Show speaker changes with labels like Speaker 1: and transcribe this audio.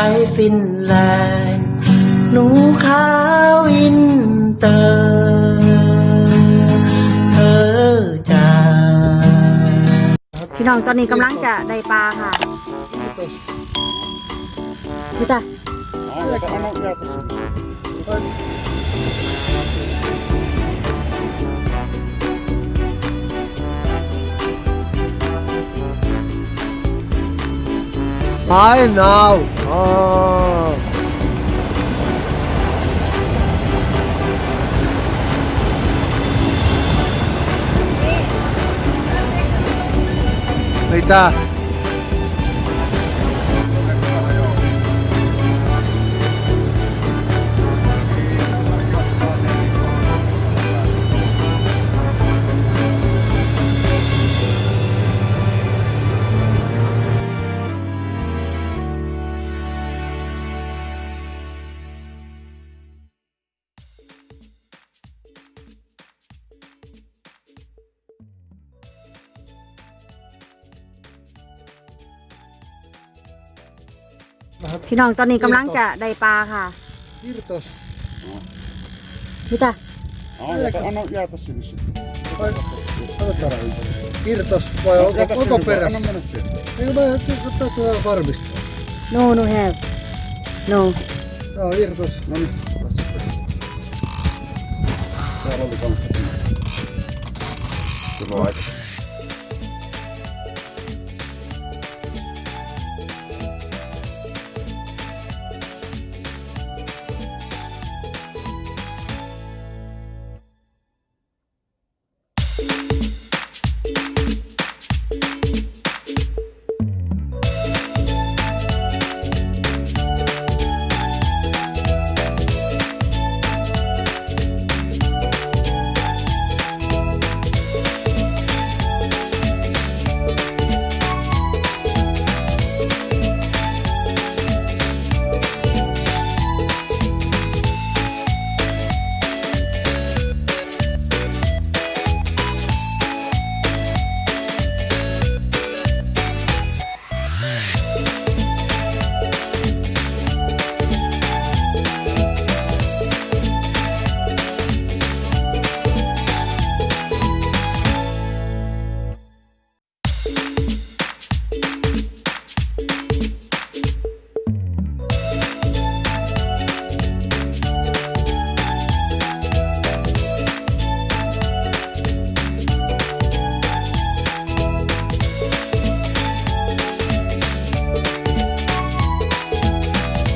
Speaker 1: ายฟินแลนด์หนูขาวอินเตอร์เธอจ้า
Speaker 2: พี่น้องตอนนี้กำลังจะได้ปลาค่ะพี่ตา
Speaker 3: Buy now. Oh. Ahí. Ah. Mitä? Vähän
Speaker 2: พี่น้องตอนนี้กำลังจะได้ปลาค่ะ
Speaker 3: irtos.
Speaker 2: พี่ตา
Speaker 4: Anna jäätä sinne sitten.
Speaker 3: Otetaan Irtos vai onko,
Speaker 4: Jätä
Speaker 3: onko
Speaker 4: sinne,
Speaker 3: perässä?
Speaker 4: Anna mennä siihen.
Speaker 3: Eikö mä täytyy vähän varmistaa.
Speaker 2: no no have no
Speaker 3: Joo, irtos.
Speaker 4: No niin. Täällä oli kanssa. Silloin aikaisemmin.